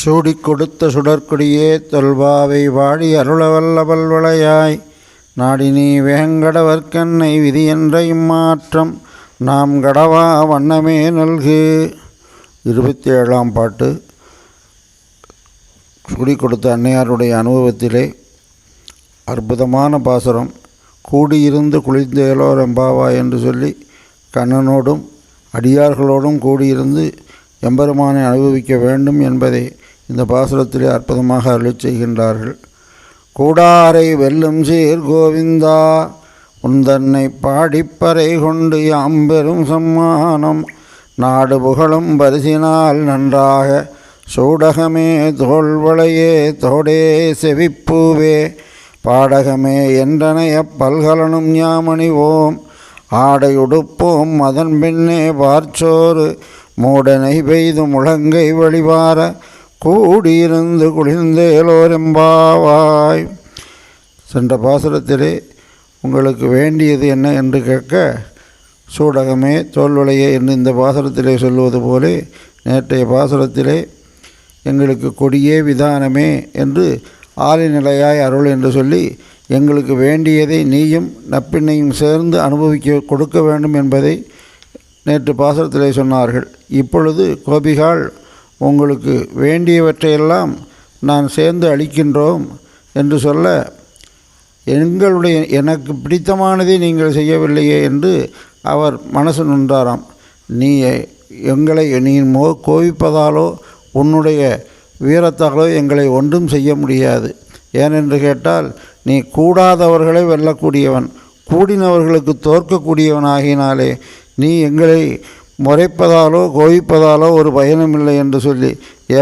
சூடி கொடுத்த சுடற்கொடியே தொல்பாவை வாடி அருளவல்ல வளையாய். நாடினி வேங்கடவர்க்கன்னை விதி என்ற இம்மாற்றம் நாம் கடவா வண்ணமே நல்கு. இருபத்தி ஏழாம் பாட்டு. சுடி கொடுத்த அன்னையாருடைய அனுபவத்திலே அற்புதமான பாசுரம். கூடியிருந்து குளிர்ந்தேலோ ரெம்பாவா என்று சொல்லி கண்ணனோடும் அடியார்களோடும் கூடியிருந்து எம்பெருமானை அனுபவிக்க வேண்டும் என்பதை. இந்த பாசுரத்திலே அற்புதமாக அருளி செய்கின்றார்கள். கூடாரை வெல்லும் சீர் கோவிந்தா உந்தன்னை பாடிப்பறை கொண்டு யாம் பெரும் சம்மானம் நாடு புகழும் பரிசினால் நன்றாக சூடகமே தோல்வளையே தோடே செவிப்பூவே பாடகமே என்றனைய பல்கலனும் ஞாமணிவோம் ஆடையுடுப்போம் அதன் பின்னே பார்ச்சோறு மூடனை பெய்து முழங்கை வழிவார கூடியிருந்து குளிர்ந்தேலோரெம்பாவாய் சென்ற பாசுரத்திலே உங்களுக்கு வேண்டியது என்ன என்று கேட்க சூடகமே தோல்வலையே என்று இந்த பாசுரத்திலே சொல்லுவது போலே நேற்றைய பாசுரத்திலே எங்களுக்கு கொடியே விதானமே என்று ஆலிநிலையாய் அருள் என்று சொல்லி எங்களுக்கு வேண்டியதை நீயும் நப்பிண்ணையும் சேர்ந்து அனுபவிக்க கொடுக்க வேண்டும் என்பதை நேற்று பாசுரத்திலே சொன்னார்கள். இப்பொழுது கோபிகால் உங்களுக்கு வேண்டியவற்றையெல்லாம் நான் சேர்ந்து அளிக்கின்றோம் என்று சொல்ல எங்களுடைய எனக்கு பிடித்தமானதை நீங்கள் செய்யவில்லையே என்று அவர் மனசு நொன்றாராம் நீ எங்களை நீ மோ கோவிப்பதாலோ உன்னுடைய வீரத்தாலோ எங்களை ஒன்றும் செய்ய முடியாது. ஏனென்று கேட்டால் நீ கூடாதவர்களை வெல்லக்கூடியவன் கூடினவர்களுக்கு தோற்கக்கூடியவனாகினாலே நீ எங்களை முறைப்பதாலோ கோவிப்பதாலோ ஒரு பயனுமில்லை என்று சொல்லி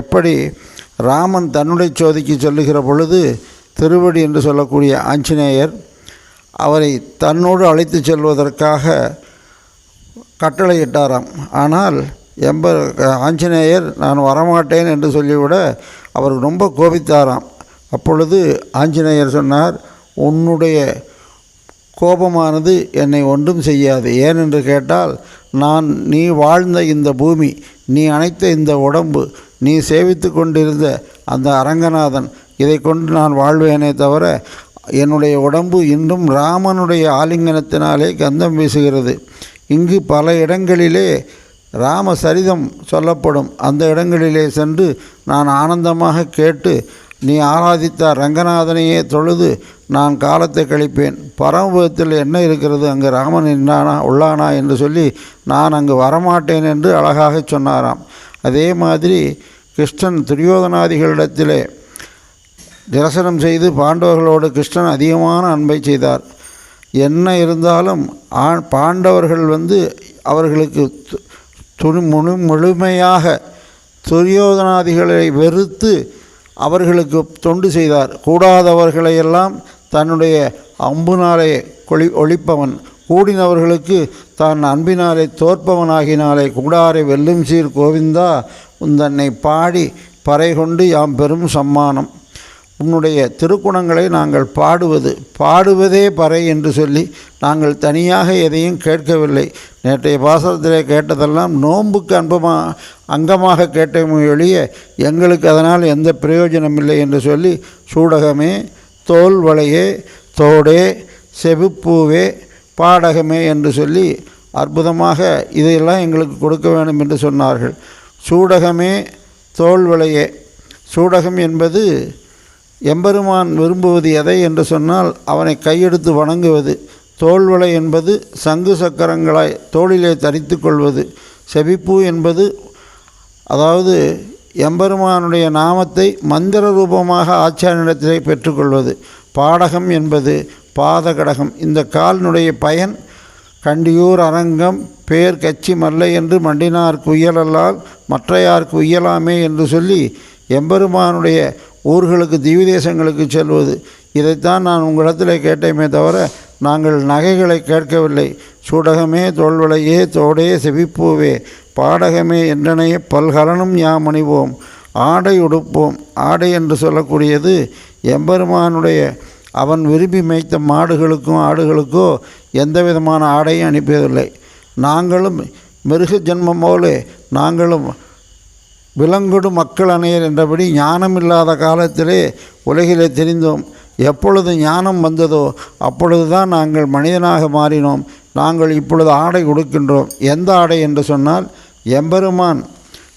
எப்படி ராமன் தன்னுடைய சோதிக்கு சொல்லுகிற பொழுது திருவடி என்று சொல்லக்கூடிய ஆஞ்சநேயர் அவரை தன்னோடு அழைத்து செல்வதற்காக கட்டளையிட்டாராம். ஆனால் எம்ப ஆஞ்சநேயர் நான் வரமாட்டேன் என்று சொல்லிவிட அவர் ரொம்ப கோபித்தாராம். அப்பொழுது ஆஞ்சநேயர் சொன்னார் உன்னுடைய கோபமானது என்னை ஒன்றும் செய்யாது. ஏனென்று கேட்டால் நான் நீ வாழ்ந்த இந்த பூமி நீ அணைத்த இந்த உடம்பு நீ சேவித்து கொண்டிருந்த அந்த அரங்கநாதன் இதை கொண்டு நான் வாழ்வேனே தவிர என்னுடைய உடம்பு இன்றும் ராமனுடைய ஆலிங்கனத்தினாலே கந்தம் வீசுகிறது. இங்கு பல இடங்களிலே ராம சரிதம் சொல்லப்படும். அந்த இடங்களிலே சென்று நான் ஆனந்தமாக கேட்டு நீ ஆராதித்த ரங்கநாதனையே தொழுது நான் காலத்தை கழிப்பேன். பரமபதத்தில் என்ன இருக்கிறது? அங்கு ராமன் என்னானா உள்ளானா என்று சொல்லி நான் அங்கு வரமாட்டேன் என்று அழகாக சொன்னாராம். அதே மாதிரி கிருஷ்ணன் துரியோதனாதிகளிடத்திலே தரிசனம் செய்து பாண்டவர்களோடு கிருஷ்ணன் அதிகமான அன்பை செய்தார். என்ன இருந்தாலும் ஆண் பாண்டவர்கள் வந்து அவர்களுக்கு துணி முழு முழுமையாக துரியோதனாதிகளை வெறுத்து அவர்களுக்கு தொண்டு செய்தார். கூடாதவர்களையெல்லாம் தன்னுடைய அம்புனாலே கொளி ஒழிப்பவன். கூடினவர்களுக்கு தான் அன்பினாலே தோற்பவனாகினாலே கூடாரை வெல்லும் சீர் கோவிந்தா உந்தன்னை பாடி பறை கொண்டு யாம் பெரும் சம்மானம். உன்னுடைய திருக்குணங்களை நாங்கள் பாடுவது பாடுவதே பறை என்று சொல்லி நாங்கள் தனியாக எதையும் கேட்கவில்லை. நேற்றைய பாசனத்திலே கேட்டதெல்லாம் நோன்புக்கு அன்பமாக அங்கமாக கேட்டமே ஒழிய எங்களுக்கு அதனால் எந்த பிரயோஜனம் இல்லை என்று சொல்லி சூடகமே தோல் வளையே தோடே செவிப்பூவே பாடகமே என்று சொல்லி அற்புதமாக இதையெல்லாம் எங்களுக்கு கொடுக்க வேண்டும் என்று சொன்னார்கள். சூடகமே தோல் வளையே. சூடகம் என்பது எம்பெருமான் விரும்புவது எதை என்று சொன்னால் அவனை கையெடுத்து வணங்குவது. தோல்வளை என்பது சங்கு சக்கரங்களாய் தோளிலே தரித்து கொள்வது. செவிப்பூ என்பது அதாவது எம்பெருமானுடைய நாமத்தை மந்திர ரூபமாக ஆச்சாரியனிடத்திலே பெற்றுக்கொள்வது. பாடகம் என்பது பாதகடகம். இந்த கால்னுடைய பயன் கண்டியூர் அரங்கம் பேர் கச்சி மல்லை என்று மண்டினார்க்கு உயலல்லால் மற்றையார்க்கு உயலாமே என்று சொல்லி எம்பெருமானுடைய ஊர்களுக்கு திவிதேசங்களுக்கு செல்வது. இதைத்தான் நான் உங்களிடத்தில் கேட்டேமே தவிர நாங்கள் நகைகளை கேட்கவில்லை. சூடகமே தோல்வளையே தோடே செவிப்பூவே. பாடகமே என்றனைய பல்கலனும் யாம் அணிவோம். ஆடை உடுப்போம். ஆடை என்று சொல்லக்கூடியது எம்பெருமானுடைய அவன் விரும்பி மேய்த்த மாடுகளுக்கும் ஆடுகளுக்கோ எந்த விதமான ஆடையும் அனுப்பியதில்லை நாங்களும் மிருக ஜென்மம் போல நாங்களும் விலங்குடு மக்கள் அணையர் என்றபடி ஞானம் இல்லாத காலத்திலே உலகிலே தெரிந்தோம். எப்பொழுது ஞானம் வந்ததோ அப்பொழுதுதான் நாங்கள் மனிதனாக மாறினோம். நாங்கள் இப்பொழுது ஆடை உடுக்கின்றோம். எந்த ஆடை என்று சொன்னால் எம்பெருமான்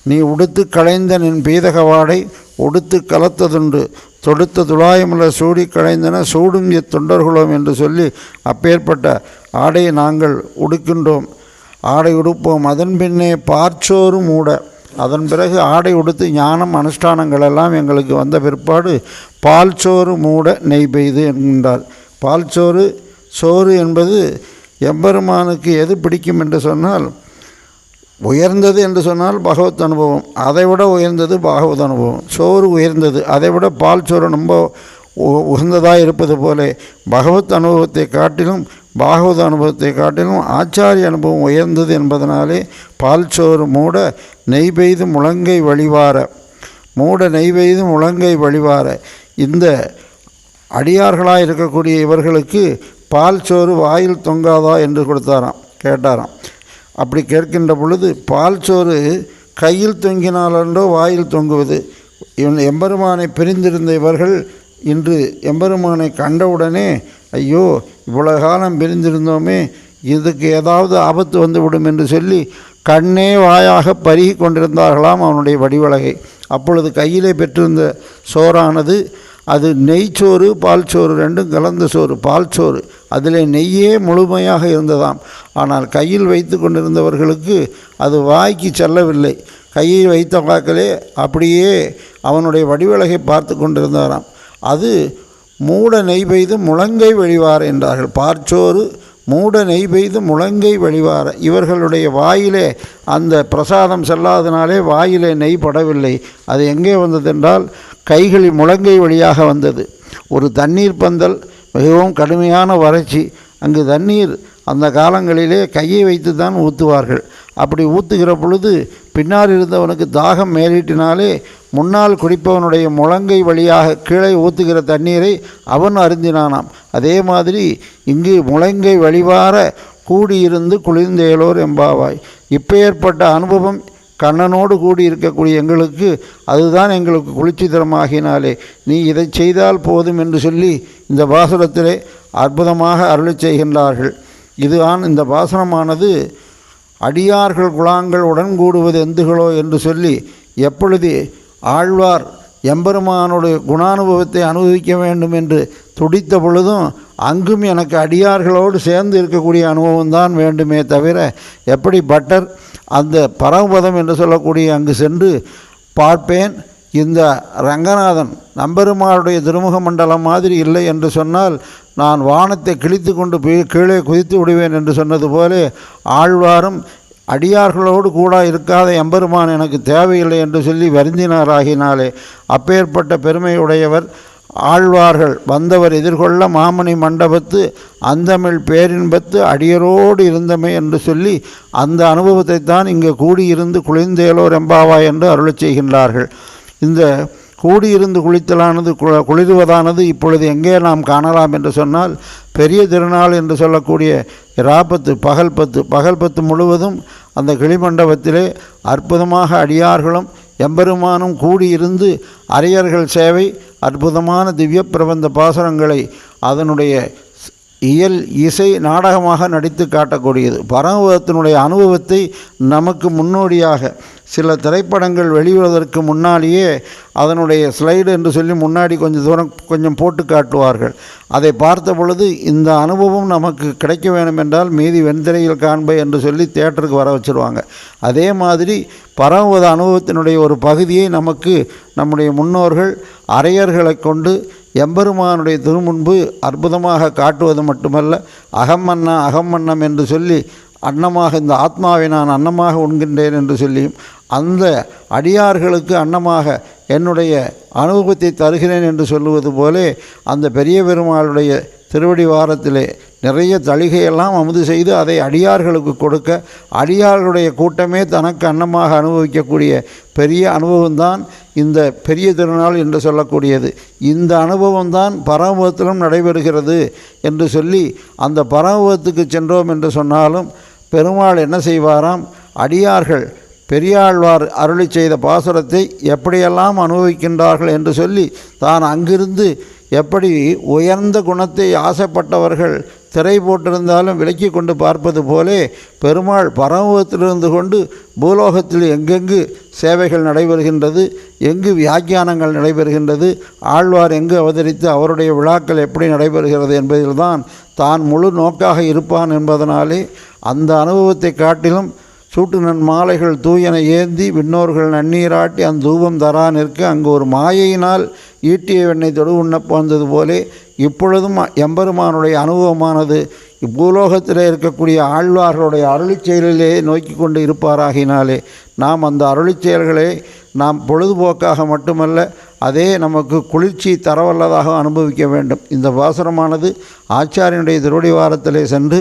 நீ உடுத்து களைந்த நின் பீதக உடுத்து கலத்ததுண்டு தொடுத்த துளாயமுள்ள சூடி களைந்தன சூடும் தொண்டர்களோம் என்று சொல்லி அப்பேற்பட்ட ஆடையை நாங்கள் உடுக்கின்றோம். ஆடை உடுப்போம். அதன் பின்னே பார்ச்சோறு மூட அதன் பிறகு ஆடை உடுத்து ஞானம் அனுஷ்டானங்கள் எல்லாம் எங்களுக்கு வந்த பிற்பாடு பால் சோறு மூட நெய் பெய்து என்கின்றார். பால் சோறு சோறு என்பது எம்பெருமானுக்கு எது பிடிக்கும் என்று சொன்னால் உயர்ந்தது என்று சொன்னால் பகவத் அனுபவம். அதை விட உயர்ந்தது பாகவத் அனுபவம். சோறு உயர்ந்தது. அதை விட பால் சோறு ரொம்ப உ- உகந்ததாக இருப்பது போல பகவத் அனுபவத்தை காட்டிலும் பாகவத அனுபவத்தை காட்டிலும் ஆச்சாரிய அனுபவம் உயர்ந்தது என்பதனாலே பால் சோறு மூட நெய் பெய்து முழங்கை வழிவார. மூட நெய் பெய்து முழங்கை வழிவார. இந்த அடியார்களாக இருக்கக்கூடிய இவர்களுக்கு பால் சோறு வாயில் தொங்காதா என்று கொடுத்தாராம் கேட்டாராம். அப்படி கேட்கின்ற பொழுது பால் சோறு கையில் தொங்கினாலன்றோ வாயில் தொங்குவது? இவன் எம்பெருமானை பிரிந்திருந்த இவர்கள் இன்று எம்பெருமானை கண்டவுடனே ஐயோ இவ்வளவு காலம் பிரிந்திருந்தோமே இதுக்கு ஏதாவது ஆபத்து வந்துவிடும் என்று சொல்லி கண்ணே வாயாக பருகி கொண்டிருந்தார்களாம் அவனுடைய வடிவலகை. அப்பொழுது கையிலே பெற்றிருந்த சோறானது அது நெய்ச்சோறு பால் சோறு ரெண்டும் கலந்த சோறு பால் சோறு. அதில் நெய்யே முழுமையாக இருந்ததாம். ஆனால் கையில் வைத்து கொண்டிருந்தவர்களுக்கு அது வாய்க்கு செல்லவில்லை. கையை வைத்த வாக்கிலே அப்படியே அவனுடைய வடிவலகை பார்த்து கொண்டிருந்தாராம். அது மூட நெய் பெய்து முழங்கை வழிவார என்றார்கள். பார்ச்சோறு மூட நெய் பெய்து முழங்கை வழிவார. இவர்களுடைய வாயிலே அந்த பிரசாதம் செல்லாதனாலே வாயிலே நெய் படவில்லை. அது எங்கே வந்ததென்றால் கைகளில் முழங்கை வழியாக வந்தது. ஒரு தண்ணீர் பந்தல் மிகவும் கடுமையான வறட்சி. அங்கு தண்ணீர் அந்த காலங்களிலே கையை வைத்து தான் ஊற்றுவார்கள் அப்படி ஊற்றுகிற பொழுது பின்னால் இருந்தவனுக்கு தாகம் மேலிட்டினாலே முன்னால் குடிப்பவனுடைய முழங்கை வழியாக கீழே ஊற்றுகிற தண்ணீரை அவன் அருந்தினானாம். அதே மாதிரி இங்கு முழங்கை வழிவார கூடியிருந்து குளிர்ந்தேலோர் எம்பாவாய் இப்போ ஏற்பட்ட அனுபவம் கண்ணனோடு கூடி இருக்கக்கூடிய எங்களுக்கு அதுதான் எங்களுக்கு குளிர்ச்சிதரமாகினாலே. நீ இதை செய்தால் போதும் என்று சொல்லி இந்த பாசுரத்திலே அற்புதமாக அருளை செய்கின்றார்கள். இதுதான் இந்த பாசனமானது அடியார்கள் குழாங்கள் உடன் கூடுவது எந்துகளோ என்று சொல்லி எப்பொழுது ஆழ்வார் எம்பெருமானுடைய குணானுபவத்தை அனுபவிக்க வேண்டும் என்று துடித்த பொழுதும் அங்கும் எனக்கு அடியார்களோடு சேர்ந்து இருக்கக்கூடிய அனுபவம் தான் வேண்டுமே தவிர எப்படி பட்டர் அந்த பரமபதம் என்று சொல்லக்கூடிய அங்கு சென்று பார்ப்பேன். இந்த ரங்கநாதன் நம்பெருமாளுடைய திருமுக மண்டலம் மாதிரி இல்லை என்று சொன்னால் நான் வானத்தை கிழித்து கொண்டு போய் கீழே குதித்து விடுவேன் என்று சொன்னது போல ஆழ்வாரும் அடியார்களோடு கூட இருக்காத எம்பெருமான் எனக்கு தேவையில்லை என்று சொல்லி வருந்தினாராகினாலே அப்பேற்பட்ட பெருமையுடையவர் ஆழ்வார்கள். வந்தவர் எதிர்கொள்ள மாமணி மண்டபத்து அந்தமிழ் பேரின்பத்து அடியரோடு இருந்தமே என்று சொல்லி அந்த அனுபவத்தை தான் இங்கே கூடியிருந்து குளிர்ந்தேலோ ரெம்பாவா என்று அருளச் செய்கின்றார்கள். இந்த கூடியிருந்து குளித்தலானது குளிர்வதானது இப்பொழுது எங்கே நாம் காணலாம் என்று சொன்னால் பெரிய திருநாள் என்று சொல்லக்கூடிய இராப்பத்து பகல் பத்து பகல் பத்து முழுவதும் அந்த கிளிமண்டபத்திலே அற்புதமாக அடியார்களும் எம்பெருமானும் கூடியிருந்து அரியர்கள் சேவை அற்புதமான திவ்ய பிரபந்த பாசுரங்களை அதனுடைய இயல் இசை நாடகமாக நடித்து காட்டக்கூடியது. பரமபதத்தினுடைய அனுபவத்தை நமக்கு முன்னோடியாக சில திரைப்படங்கள் வெளிவருவதற்கு முன்னாலேயே அதனுடைய ஸ்லைடு என்று சொல்லி முன்னாடி கொஞ்சம் தூரம் கொஞ்சம் போட்டு காட்டுவார்கள். அதை பார்த்த பொழுது இந்த அனுபவம் நமக்கு கிடைக்க வேண்டும் என்றால் மீதி வெண்திரையில் காண்பை என்று சொல்லி தேட்டருக்கு வர வச்சுருவாங்க. அதே மாதிரி பரமபத அனுபவத்தினுடைய ஒரு பகுதியை நமக்கு நம்முடைய முன்னோர்கள் அரையர்களை கொண்டு எம்பெருமானுடைய திருமுன்பு அற்புதமாக காட்டுவது மட்டுமல்ல அகம் அன்னம் அகம் அகமன்னம் என்று சொல்லி அன்னமாக இந்த ஆத்மாவை நான் அன்னமாக உண்கின்றேன் என்று சொல்லியும் அந்த அடியார்களுக்கு அன்னமாக என்னுடைய அனுபவத்தை தருகிறேன் என்று சொல்லுவது போலே அந்த பெரிய பெருமாளுடைய திருவடி வாரத்திலே நிறைய தளிகையெல்லாம் அமுது செய்து அதை அடியார்களுக்கு கொடுக்க அடியார்களுடைய கூட்டமே தனக்கு அன்னமாக அனுபவிக்கக்கூடிய பெரிய அனுபவம்தான் இந்த பெரிய திருநாள் என்று சொல்லக்கூடியது. இந்த அனுபவம்தான் பரமபதத்திலும் நடைபெறுகிறது என்று சொல்லி அந்த பரமபதத்துக்கு சென்றோம் என்று சொன்னாலும் பெருமாள் என்ன செய்வாராம்? அடியார்கள் பெரியாழ்வார் அருளி செய்த பாசுரத்தை எப்படியெல்லாம் அனுபவிக்கின்றார்கள் என்று சொல்லி தான் அங்கிருந்து எப்படி உயர்ந்த குணத்தை ஆசைப்பட்டவர்கள் திரை போட்டிருந்தாலும் விலக்கி கொண்டு பார்ப்பது போலே பெருமாள் பரமபத்திலிருந்து கொண்டு பூலோகத்தில் எங்கெங்கு சேவைகள் நடைபெறுகின்றது எங்கு வியாக்கியானங்கள் நடைபெறுகின்றது ஆழ்வார் எங்கு அவதரித்து அவருடைய விழாக்கள் எப்படி நடைபெறுகிறது என்பதில்தான் தான் முழு நோக்காக இருப்பான் என்பதனாலே அந்த அனுபவத்தை காட்டிலும் சூட்டு நன் மாலைகள் தூயன ஏந்தி விண்ணோர்கள் நன்னீராட்டி அந்த தூபம் தரா நிற்க அங்கு ஒரு மாயையினால் ஈட்டிய வெண்ணெய் தொடு உண்ணப் வந்தது போலே இப்பொழுதும் எம்பெருமானுடைய அனுபவமானது. இப்பூலோகத்தில் இருக்கக்கூடிய ஆழ்வார்களுடைய அருளிச் செயலிலே நோக்கி கொண்டு இருப்பாராகினாலே நாம் அந்த அருளிச் செயல்களை நாம் பொழுதுபோக்காக மட்டுமல்ல அதே நமக்கு குளிர்ச்சி தரவல்லதாக அனுபவிக்க வேண்டும். இந்த பாசுரமானது ஆச்சாரியனுடைய திருவடிவாரத்திலே சென்று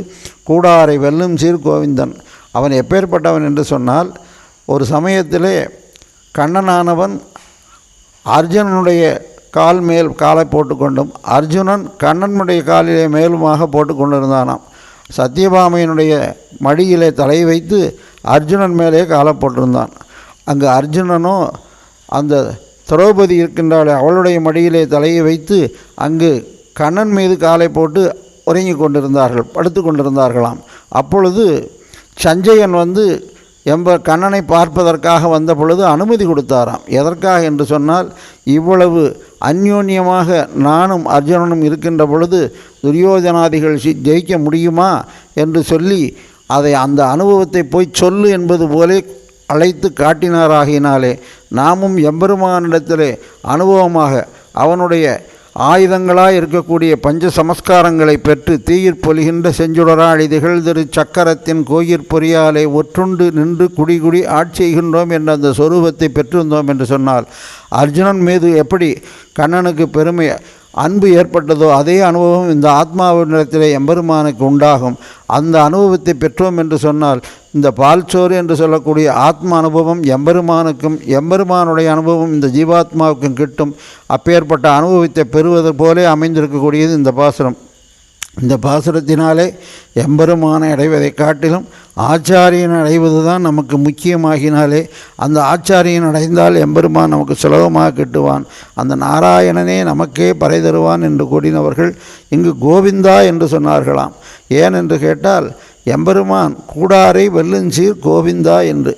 கூடாரை வெல்லும் சீர்கோவிந்தன். அவன் எப்பேற்பட்டவன் என்று சொன்னால் ஒரு சமயத்திலே கண்ணனானவன் அர்ஜுனனுடைய கால் மேல் காலை போட்டுக்கொண்டும் அர்ஜுனன் கண்ணனுடைய காலிலே மேலுமாக போட்டுக்கொண்டிருந்தானாம். சத்யபாமையினுடைய மடியிலே தலை வைத்து அர்ஜுனன் மேலே காலை போட்டிருந்தான். அங்கு அர்ஜுனனும் அந்த திரௌபதி இருக்கின்றாலே அவளுடைய மடியிலே தலையை வைத்து அங்கு கண்ணன் மீது காலை போட்டு உறங்கி கொண்டிருந்தார்கள் படுத்து கொண்டிருந்தார்களாம் அப்பொழுது சஞ்சயன் வந்து எம்ப கண்ணனை பார்ப்பதற்காக வந்த பொழுது அனுமதி கொடுத்தாராம். எதற்காக என்று சொன்னால் இவ்வளவு அந்யோன்யமாக நானும் அர்ஜுனனும் இருக்கின்ற பொழுது துரியோதனாதிகள் ஜெயிக்க முடியுமா என்று சொல்லி அதை அந்த அனுபவத்தை போய் சொல்லு என்பது போலே அழைத்து காட்டினாராகினாலே நாமும் எம்பெருமானிடத்திலே அனுபவமாக அவனுடைய ஆயுதங்களாய் இருக்கக்கூடிய பஞ்ச சமஸ்காரங்களை பெற்று தீயிற் பொலிகின்ற செஞ்சுடராளி திகழ்திரு சக்கரத்தின் கோயிற் பொறியாலை ஒற்றுண்டு நின்று குடிகுடி ஆட்சிகின்றோம் ஆட்சி செய்கின்றோம் என்ற அந்த சொரூபத்தை பெற்றிருந்தோம் என்று சொன்னால் அர்ஜுனன் மீது எப்படி கண்ணனுக்கு பெருமை அன்பு ஏற்பட்டதோ அதே அனுபவம் இந்த ஆத்மாவினிடத்திலே எம்பெருமானுக்கு உண்டாகும். அந்த அனுபவத்தை பெற்றோம் என்று சொன்னால் இந்த பால்சோறு என்று சொல்லக்கூடிய ஆத்ம அனுபவம் எம்பெருமானுக்கும் எம்பெருமானுடைய அனுபவம் இந்த ஜீவாத்மாவுக்கும் கிட்டும். அப்பேற்பட்ட அனுபவத்தை பெறுவது போலே அமைந்திருக்கக்கூடியது இந்த பாசுரம். இந்த பாசுரத்தினாலே எம்பெருமானை அடைவதை காட்டிலும் ஆச்சாரியன் அடைவது தான் நமக்கு முக்கியமாகினாலே அந்த ஆச்சாரியன் அடைந்தால் எம்பெருமான் நமக்கு சுலபமாக கிட்டுவான். அந்த நாராயணனே நமக்கே பறை தருவான் என்று கூறினவர்கள் இங்கு கோவிந்தா என்று சொன்னார்களாம். ஏன் என்று கேட்டால் எம்பெருமான் கூடாரை வெல்லுஞ்சீர் கோவிந்தா என்று.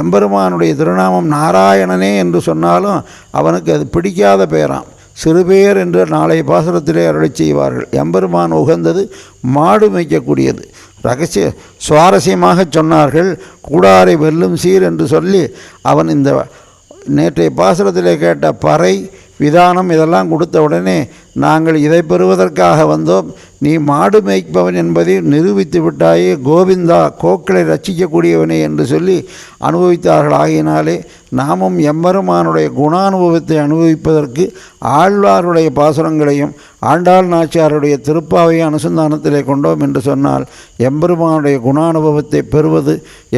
எம்பெருமானுடைய திருநாமம் நாராயணனே என்று சொன்னாலும் அவனுக்கு அது பிடிக்காத பேராம். சிறுபேர் என்று நாளை பாசுரத்திலே அருளை செய்வார்கள். எம்பெருமான் உகந்தது மாடு மேய்க்கக்கூடியது. ரகசிய சுவாரஸ்யமாக சொன்னார்கள் கூடாரை வெல்லும் சீர் என்று சொல்லி அவன் இந்த நேற்றைய பாசுரத்திலே கேட்ட பறை விதானம் இதெல்லாம் கொடுத்த உடனே நாங்கள் இதை பெறுவதற்காக வந்தோம். நீ மாடு மேய்ப்பவன் என்பதை நிரூபித்து விட்டாயே கோவிந்தா கோக்களை ரட்சிக்கக்கூடியவனே என்று சொல்லி அனுபவித்தார்கள். ஆகினாலே நாமும் எம்பெருமானுடைய குணானுபவத்தை அனுபவிப்பதற்கு ஆழ்வாருடைய பாசுரங்களையும் ஆண்டாள் நாச்சியாருடைய திருப்பாவையும் அனுசந்தானத்திலே கொண்டோம் என்று சொன்னால் எம்பெருமானுடைய குணானுபவத்தை பெறுவது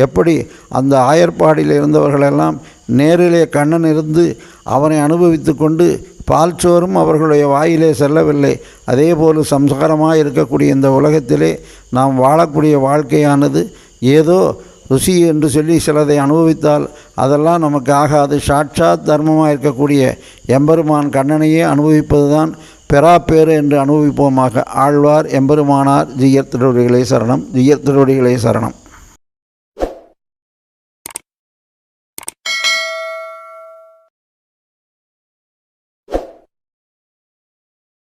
எப்படி? அந்த ஆயர்பாடியில் இருந்தவர்களெல்லாம் நேரிலே கண்ணன் இருந்து அவனை அனுபவித்து கொண்டு பால்சோறும் அவர்களுடைய வாயிலே செல்லவில்லை. அதேபோல் சம்சாரமாக இருக்கக்கூடிய இந்த உலகத்திலே நாம் வாழக்கூடிய வாழ்க்கையானது ஏதோ ருசி என்று சொல்லி சிலதை அனுபவித்தால் அதெல்லாம் நமக்கு ஆகாது. சாட்சாத் தர்மமாக இருக்கக்கூடிய எம்பெருமான் கண்ணனையே அனுபவிப்பது தான் பெறாப்பேறு என்று அனுபவிப்போமாக. ஆழ்வார் எம்பெருமானார் ஜியர் திருவடிகளே சரணம் ஜியர் திருவடிகளே சரணம்.